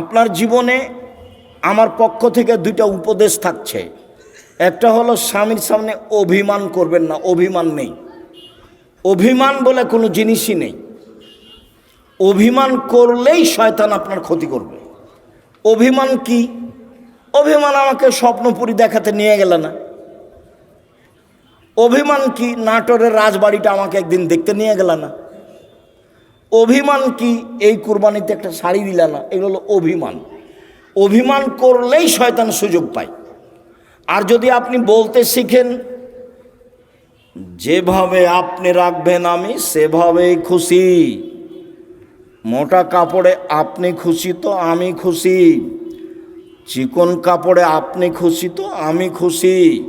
আপনার জীবনে আমার পক্ষ থেকে দুইটা উপদেশ থাকছে। একটা হলো স্বামীর সামনে অভিমান করবেন না, অভিমান নেই। অভিমান বলে কোনো জিনিসই নেই। অভিমান করলেই শয়তান আপনার ক্ষতি করবে। অভিমান কি? অভিমান আমাকে স্বপ্নপুরি দেখাতে নিয়ে গেল না। অভিমান কি? নাটোরের রাজবাড়িটা আমাকে একদিন দেখতে নিয়ে গেল না। অভিমান কি? এই কুরবানিতে একটা শাড়ি দিল না, এগুলো হলো অভিমান। অভিমান করলেই শয়তান সুযোগ পায়। আর যদি আপনি বলতে শিখেন, যেভাবে আপনি রাখবেন আমি, সেভাবেই খুশি। মোটা কাপড়ে আপনি খুশি তো আমি খুশি। চিকন কাপড়ে আপনি খুশি তো আমি খুশি।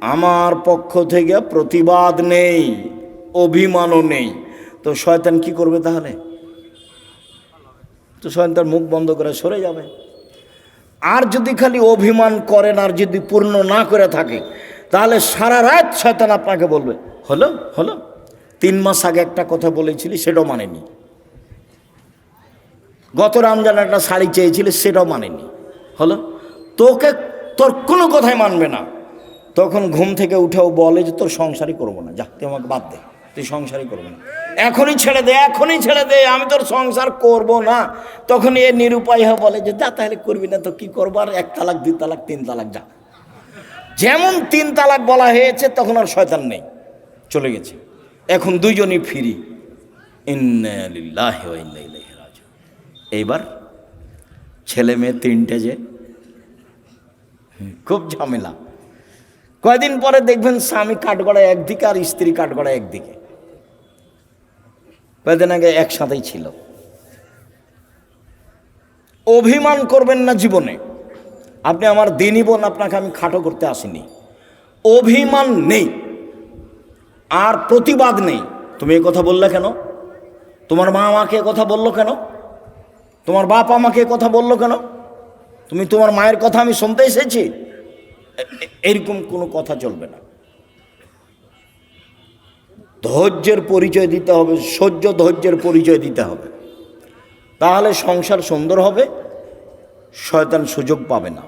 আমার পক্ষ থেকে প্রতিবাদ নেই, অভিমানও নেই। তো শয়তান কি করবে তাহলে? তো শয়তান তার মুখ বন্ধ করে সরে যাবে। আর যদি খালি অভিমান করেন, আর যদি পূর্ণ না করে থাকে, তাহলে সারা রাত শয়তান আপনাকে বলবে, হলো হলো। তিন মাস আগে একটা কথা বলেছিলি, সেটাও মানেনি। গত রমজান একটা শাড়ি চেয়েছিলি, সেটাও মানেনি। হলো? তোকে, তোর কোনো কথাই মানবে না। তখন ঘুম থেকে উঠেও বলে যে, তোর সংসারই করব না, যা, তুই আমাকে বাদ দে। তুই সংসারই করব না। এখনই ছেড়ে দে, এখনই ছেড়ে দে, আমি তোর সংসার করব না। তখন এ নিরুপায় বলে যে, যা তাহলে করবি না তো কি করব? আর এক তালাক, দুই তালাক, তিন তালাক, যা। যেমন তিন তালাক বলা হয়েছে, তখন আর শয়তান নেই। চলে গেছে। এখন দুইজনই ফিরি। এইবার ছেলে মেয়ে তিনটে যে, খুব ঝামেলা। কয়দিন পরে দেখবেন স্বামী কাঠগড়ায় একদিকে আর স্ত্রী কাঠগড়ায় একদিকে। কয়দিন আগে একসাথেই ছিল। অভিমান করবেন না জীবনে। আপনি আমার দিনই বোন, আপনাকে আমি খাটো করতে আসিনি। অভিমান নেই। আর প্রতিবাদ নেই। তুমি এই কথা বললে কেন? তোমার মা আমাকে কথা বলল কেন? তোমার বাপ আমাকে কথা বলল কেন? তুমি তোমার মায়ের কথা আমি শুনতে এসেছি? এরকম কোনো কথা চলবে না। ধৈর্যের পরিচয় দিতে হবে, সহ্য ধৈর্যের পরিচয় দিতে হবে। তাহলে সংসার সুন্দর হবে, শয়তান সুযোগ পাবে না।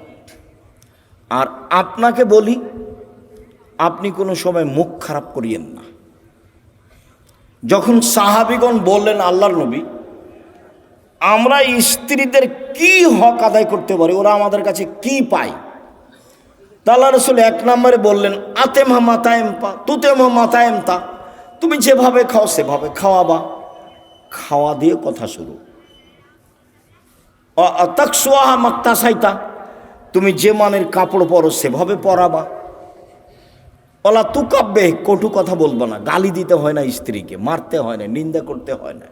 আর আপনাকে বলি, আপনি কোনো সময় মুখ খারাপ করিয়েন না। যখন সাহাবিগণ বললেন আল্লাহর নবী, আমরা স্ত্রীদের কি হক আদায় করতে পারি, ওরা আমাদের কাছে কি পায়? তাল্লা রসুল এক নম্বরে বললেন, আতেমা মাতায়েম পা, তুতেম মাতায়েম তা। তুমি যেভাবে খাও, সেভাবে খাওয়াবা। খাওয়া দিয়ে কথা শুরু তকসোয়াহা মাক্তা সাইতা তুমি যে মানের কাপড় পরো, সেভাবে পরাবা। ওলা তু কাব্যে কটু কথা বলব না। গালি দিতে হয় না স্ত্রীকে, মারতে হয় না, নিন্দা করতে হয় না।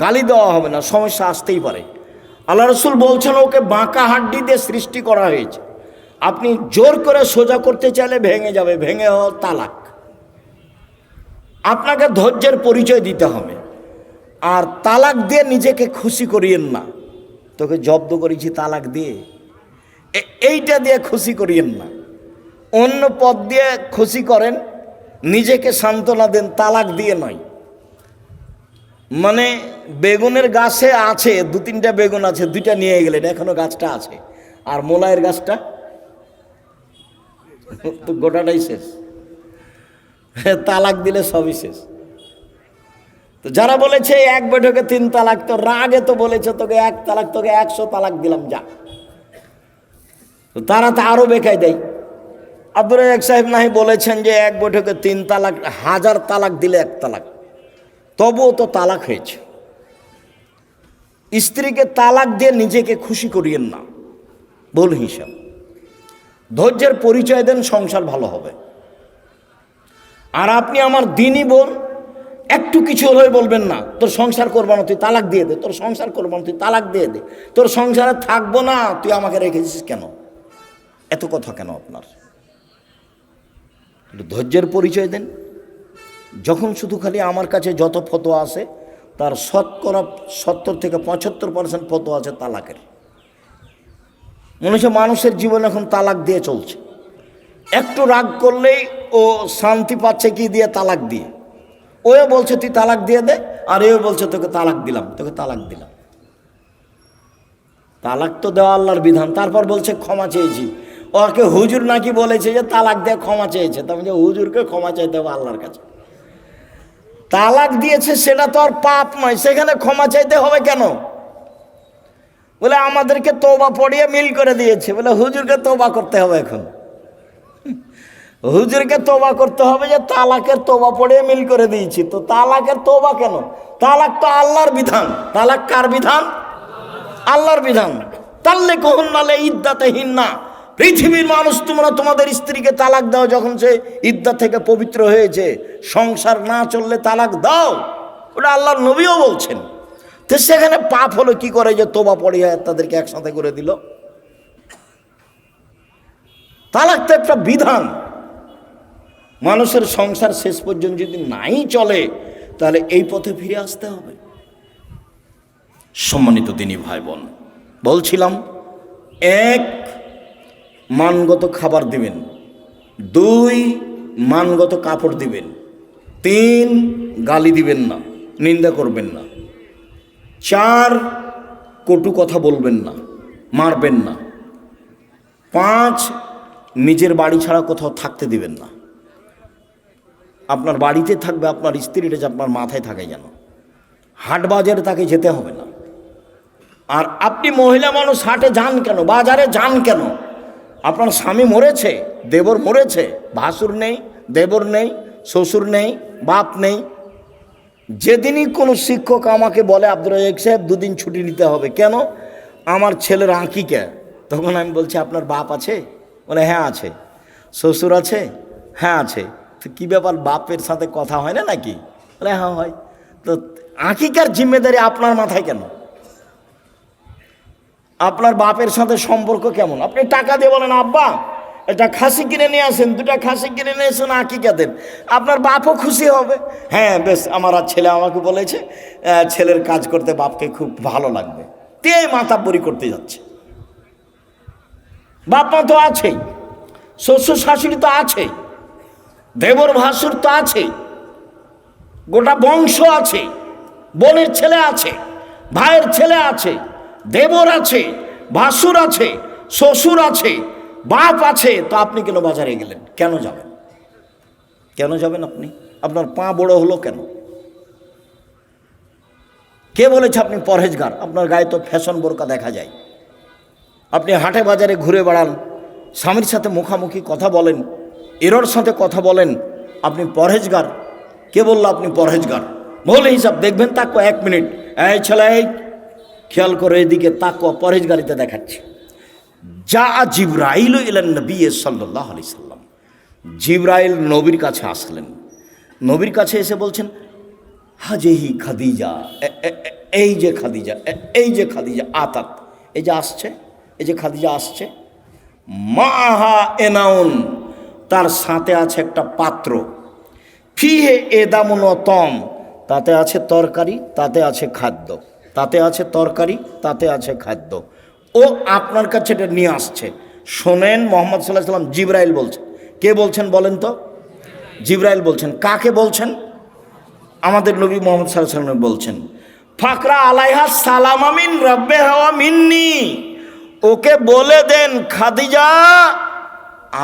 গালি দেওয়া হবে না, সমস্যা আসতেই পারে। আল্লাহ রসুল বলছেন, ওকে বাঁকা হাড্ডি দিয়ে সৃষ্টি করা হয়েছে। আপনি জোর করে সোজা করতে চাইলে ভেঙে যাবে, ভেঙে হওয়া তালাক। আপনাকে ধৈর্যের পরিচয় দিতে হবে। আর তালাক দিয়ে নিজেকে খুশি করিয়েন না। তোকে জব্দ করেছি তালাক দিয়ে। এইটা দিয়ে খুশি করিয়েন না। অন্য পথ দিয়ে খুশি করেন, নিজেকে সান্ত্বনা দেন, তালাক দিয়ে নয়। মানে বেগুনের গাছে আছে, দু তিনটা বেগুন আছে, দুইটা নিয়ে গেলেন, এখনও গাছটা আছে। আর মোলায়ের গাছটা? তো গোটাটাই শেষ। তালাক দিলে সবই শেষ। তো যারা বলেছে এক বৈঠকে তিন তালাক, তো রাগে তো বলেছে, তোকে এক তালাক, তোকে একশো তালাক দিলাম, যা। তো তারা তো আরও বেকায় দেয়। আব্দুল রাজাক সাহেব নাহি বলেছেন যে এক বৈঠকে তিন তালাক, হাজার তালাক দিলে এক তালাক। তবুও তো তালাক হয়েছে। স্ত্রীকে তালাক দিয়ে নিজেকে খুশি করিয়েন না। ভুল হিসাব। ধৈর্যের পরিচয় দেন, সংসার ভালো হবে। আর আপনি আমার দিনই বোন একটু কিছু হলে বলবেন না, তোর সংসার করব না তুই তালাক দিয়ে দে, তোর সংসার করব না তুই তালাক দিয়ে দে। তোর সংসারে থাকব না, তুই আমাকে রেখেছিস কেন? এত কথা কেন আপনার? ধৈর্যের পরিচয় দেন। যখন শুধু খালি আমার কাছে যত ফটো আসে তার শতকরা সত্তর থেকে পঁচাত্তর পার্সেন্ট ফটো আছে তালাকের। মনে হচ্ছে মানুষের জীবন এখন তালাক দিয়ে চলছে। একটু রাগ করলেই ও শান্তি পাচ্ছে কি দিয়ে? তালাক দিয়ে। ওও বলছে, তুই তালাক দিয়ে দে। আর এও বলছে, তোকে তালাক দিলাম, তোকে তালাক দিলাম। তালাক তো দেওয়া আল্লাহর বিধান। তারপর বলছে, ক্ষমা চেয়েছি। ওকে হুজুর নাকি বলেছে যে, তালাক দিয়ে ক্ষমা চেয়েছে। তার মানে হুজুরকে ক্ষমা চাইতে হবে আল্লাহর কাছে। তালাক দিয়েছে, সেটা তো আর পাপ নয়। সেখানে ক্ষমা চাইতে হবে কেন? বলে, আমাদেরকে তোবা পড়িয়ে মিল করে দিয়েছে। বলে, হুজুরকে তোবা করতে হবে এখন। হুজুরকে তোবা করতে হবে যে তালাকের তোবা পড়ে মিল করে দিয়েছি। তো তালাকের তোবা কেন? তালাক তো আল্লাহর বিধান। তালাক কার বিধান? আল্লাহর বিধান। তাল্লে কহন নালে ইদ্দাতে হিন্না পৃথিবীর মানুষ তোমরা তোমাদের স্ত্রীকে তালাক দাও যখন সে ইদ্দা থেকে পবিত্র হয়েছে। সংসার না চললে তালাক দাও। ওটা আল্লাহর নবীও বলছেন। তো সেখানে পাপ হলো কি করে যে তোবা পড়িয়া তাদেরকে একসাথে করে দিল? তালাক তো একটা বিধান। মানুষের সংসার শেষ পর্যন্ত যদি নাই চলে, তাহলে এই পথে ফিরে আসতে হবে। সম্মানিত তিনি ভাই বোন বলছিলাম, এক, মানগত খাবার দিবেন। দুই, মানগত কাপড় দিবেন। তিন, গালি দিবেন না, নিন্দা করবেন না। চার, কটু কথা বলবেন না, মারবেন না। পাঁচ, নিজের বাড়ি ছাড়া কোথাও থাকতে দিবেন না। আপনার বাড়িতে থাকবে, আপনার স্ত্রীটা যে আপনার মাথায় থাকে যেন। হাট বাজারে তাকে যেতে হবে না। আর আপনি মহিলা মানুষ, হাটে যান কেন? বাজারে যান কেন? আপনার স্বামী মরেছে, দেবর মরেছে, ভাসুর নেই, দেবর নেই, শ্বশুর নেই, বাপ নেই। যেদিনই কোনো শিক্ষক আমাকে বলে আব্দুল রাজাক সাহেব, দুদিন ছুটি নিতে হবে। কেন? আমার ছেলের আঁকিকে তখন আমি বলছি, আপনার বাপ আছে? বলে হ্যাঁ আছে। শ্বশুর আছে? হ্যাঁ আছে। তো কী ব্যাপার বাপের সাথে কথা হয় না নাকি? বলে হ্যাঁ হয়। তো আঁকিকার জিম্মেদারি আপনার মাথায় কেন? আপনার বাপের সাথে সম্পর্ক কেমন? আপনি টাকা দিয়ে বলেন, আব্বা এটা খাসি কিনে নিয়ে আসেন, দুটা খাসি কিনে নিয়ে এসেন আঁকিকা আপনার বাপও খুশি হবে। হ্যাঁ বেশ, আমার আর ছেলে আমাকে বলেছে ছেলের কাজ করতে বাপকে খুব ভালো লাগবে। তে মাতাব্বরি করতে যাচ্ছে। বাপ মা তো আছেই, শ্বশুর শাশুড়ি তো আছেই। দেবর ভাসুর তো আছেই গোটা বংশ আছে, বোনের ছেলে আছে, ভাইয়ের ছেলে আছে, দেবর আছে, ভাসুর আছে, শ্বশুর আছে, বাপ আছে। তো আপনি কেন বাজারে গেলেন? কেন যাবেন? কেন যাবেন আপনি? আপনার পা বড় হলো কেন? কে বলেছে আপনি পরহেজগার? আপনার গায়ে তো ফ্যাশন বোরকা দেখা যায়। আপনি হাটে বাজারে ঘুরে বেড়ান, স্বামীর সাথে মুখামুখি কথা বলেন এরর সাথে কথা বলেন, আপনি পরহেজগার। কে বলল আপনি পরহেজগার? বলে হিসাব দেখবেন তাকো এক মিনিট। এই ছেলে খেয়াল করে এদিকে তাকো পরহেজগারিতে দেখাচ্ছে। যা জিব্রাইল ইলেন নবী সাল্লাহ আলি সাল্লাম। জিব্রাইল নবীর কাছে আসলেন। নবীর কাছে এসে বলছেন, হাজেহি খাদিজা এই যে খাদিজা এই যে খাদিজা, আতাত, এই যে আসছে, এই যে খাদিজা আসছে মা মাহা এনাউন তার সাথে আছে একটা পাত্র। ফিহে এদামুন তম তাতে আছে তরকারি, তাতে আছে খাদ্য। তাতে আছে তরকারি, তাতে আছে খাদ্য। ও আপনার কাছে এটা নিয়ে আসছে। শোনেন, মোহাম্মদ সাল্লাহ সাল্লাম জিব্রাইল বলছেন। কে বলছেন বলেন তো? জিব্রাইল বলছেন। কাকে বলছেন? আমাদের নবী মোহাম্মদ সাল্লাহ সাল্লাম বলছেন, ফাকরা আলাইহা সালাম আমিন রব্বে হাওয়া মিন্নি। ওকে বলে দেন, খাদিজা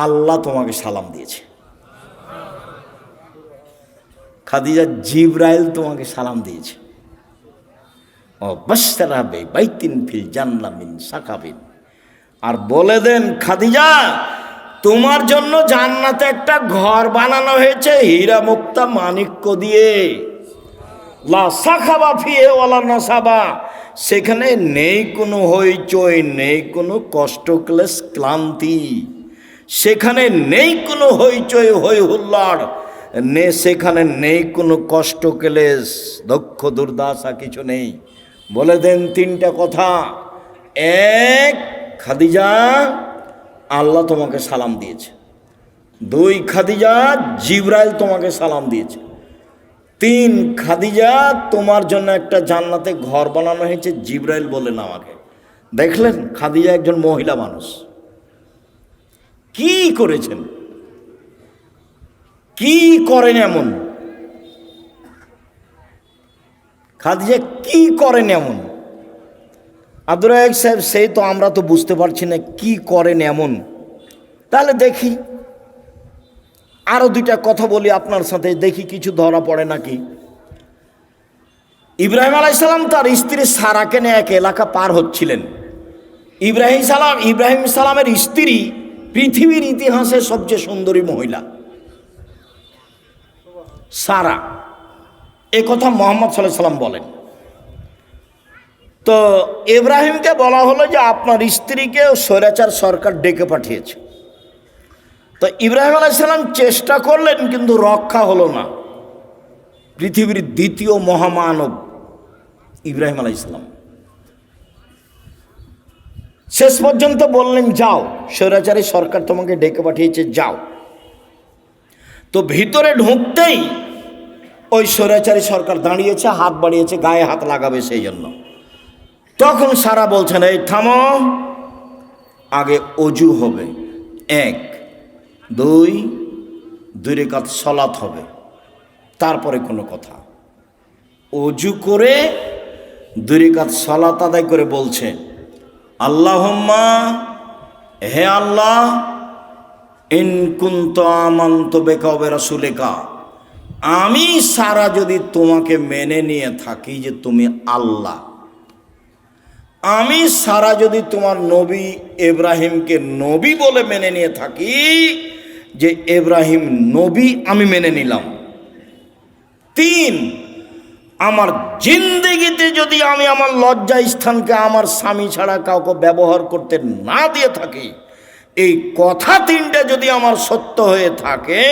আল্লাহ তোমাকে সালাম দিয়েছে। খাদিজা জিব্রাইল তোমাকে সালাম দিয়েছে। ও বাস্তারাবে বাইতিন ফিল জান্নামিন সাকাবিন। আর বলে দেন, খাদিজা, তোমার জন্য জান্নাতে একটা ঘর বানানো হয়েছে হীরা মুক্তা মানিক্য দিয়ে। লা সাখাবা ফিয়ে ওলা সেখানে নেই কোনো হইচই, নেই কোনো কষ্ট ক্লেশ ক্লান্তি। সেখানে নেই কোনো হইচই হই হুল্লাড় নে সেখানে নেই কোনো কষ্ট ক্লেশ দক্ষ দুর্দশা কিছু নেই। বলে দেন তিনটা কথা। এক, খাদিজা, আল্লাহ তোমাকে সালাম দিয়েছে। দুই, খাদিজা, জিব্রাইল তোমাকে সালাম দিয়েছে। তিন, খাদিজা, তোমার জন্য একটা জান্নাতে ঘর বানানো হয়েছে, জিব্রাইল বলেন আমাকে। দেখলেন, খাদিজা একজন মহিলা মানুষ। কি করেছেন? কি করেন এমন? খাদিজা কি করেন এমন? রাজাক সাহেব সেই তো আমরা তো বুঝতে পারছি না কি করেন এমন। তাহলে দেখি। আরও দুইটা কথা বলি আপনার সাথে, দেখি কিছু ধরা পড়ে নাকি। ইব্রাহিম আলাইসালাম তার স্ত্রী সারাকে নিয়ে এক এলাকা পার হচ্ছিলেন। ইব্রাহিম সালাম, ইব্রাহিম সালামের স্ত্রী পৃথিবীর ইতিহাসে সবচেয়ে সুন্দরী মহিলা। সারা। এ কথা মোহাম্মদ সাল্লাহ সাল্লাম বলেন। তো ইব্রাহিমকে বলা হলো যে আপনার স্ত্রীকে স্বৈরাচার সরকার ডেকে পাঠিয়েছে। তো ইব্রাহিম আলাইসাল্লাম চেষ্টা করলেন, কিন্তু রক্ষা হলো না। পৃথিবীর দ্বিতীয় মহামানব ইব্রাহিম আলাইসাল্লাম শেষ পর্যন্ত বললেন, যাও, স্বৈরাচারী সরকার তোমাকে ডেকে পাঠিয়েছে, যাও। তো ভিতরে ঢুকতেই ওই স্বৈরাচারী সরকার দাঁড়িয়েছে, হাত বাড়িয়েছে, গায়ে হাত লাগাবে সেই জন্য। তখন সারা বলছেন, এই থামো, আগে অজু হবে। এক, দুই দুই রেখাত সলাৎ হবে। তারপরে কোনো কথা। অজু করে দুই রেখাত সলাত আদায় করে বলছে আল্লাহম্মা, হে আল্লাহ, ইন কুন্ত আমন্ত বেকাবে রাসুলেকা আমি সারা যদি তোমাকে মেনে নিয়ে থাকি যে তুমি আল্লাহ, আমি সারা যদি তোমার নবী এব্রাহিমকে নবী বলে মেনে নিয়ে থাকি যে এব্রাহিম নবী আমি মেনে নিলাম। তিন আমার জিন্দগিতে যদি আমি আমার লজ্জা স্থানকে আমার স্বামী ছাড়া কাউকে ব্যবহার করতে না দিয়ে থাকি, এই কথা তিনটা যদি আমার সত্য হয়ে থাকে,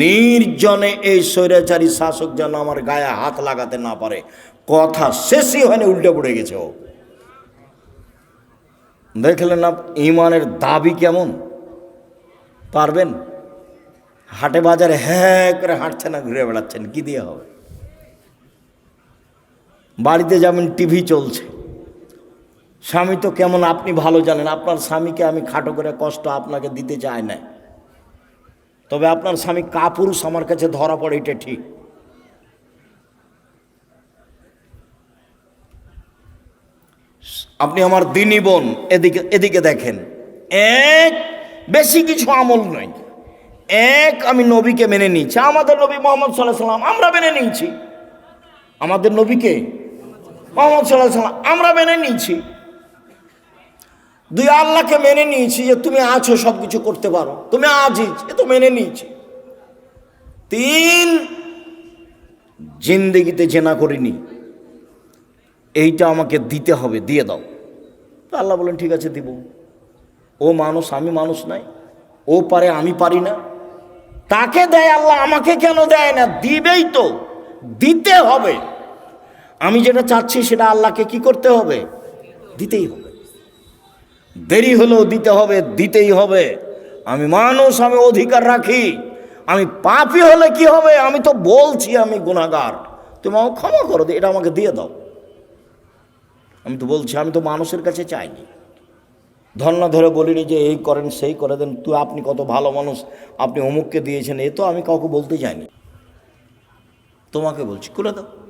নির্জনে এই স্বৈরাচারী শাসক যেন আমার গায়ে হাত লাগাতে না পারে। কথা শেষই হয়নি, উল্টে পড়ে গেছে ও। দেখলেন না, ইমানের দাবি কেমন? পারবেন? হাটে বাজারে হ্যাঁ করে হাঁটছে না ঘুরে বেড়াচ্ছেন, কি দিয়ে হবে? বাড়িতে যাবেন টিভি চলছে, স্বামী তো কেমন আপনি ভালো জানেন, আপনার স্বামীকে আমি খাটো করে কষ্ট আপনাকে দিতে চাই না। তবে আপনার স্বামী কাপুরুষ, আমার কাছে ধরা পড়ে, এটা ঠিক। আপনি আমার দিনী বোন, এদিকে এদিকে দেখেন। এক, বেশি কিছু আমল নয়। এক, আমি নবীকে মেনে নিয়েছি। আমাদের নবী মোহাম্মদ সাল্লাহ সাল্লাম, আমরা মেনে নিয়েছি। আমাদের নবীকে মোহাম্মদ সাল্লাহ সাল্লাম আমরা মেনে নিয়েছি। দুই আল্লাহকে মেনে নিয়েছি যে তুমি আছো সব কিছু করতে পারো। তুমি আজিজ, এ তো মেনে নিয়েছি। তিন, জিন্দগিতে জেনা করিনি। এইটা আমাকে দিতে হবে, দিয়ে দাও। তো আল্লাহ বলেন ঠিক আছে, দিব। ও মানুষ, আমি মানুষ নাই। ও পারে, আমি পারি না। তাকে দেয় আল্লাহ, আমাকে কেন দেয় না? দিবেই তো। দিতে হবে। আমি যেটা চাচ্ছি সেটা আল্লাহকে কি করতে হবে? দিতেই হবে। দেরি হলেও দিতে হবে, দিতেই হবে। আমি মানুষ, আমি অধিকার রাখি। আমি পাপি হলে কি হবে? আমি তো বলছি আমি গুণাগার তুমি আমাকে ক্ষমা করো, এটা আমাকে দিয়ে দাও। আমি তো বলছি, আমি তো মানুষের কাছে চাইনি। ধর্না ধরে বলিনি যে এই করেন, সেই করে দেন। তুই আপনি কত ভালো মানুষ, আপনি অমুককে দিয়েছেন, এ তো আমি কাউকে বলতে চাইনি। তোমাকে বলছি করে দাও।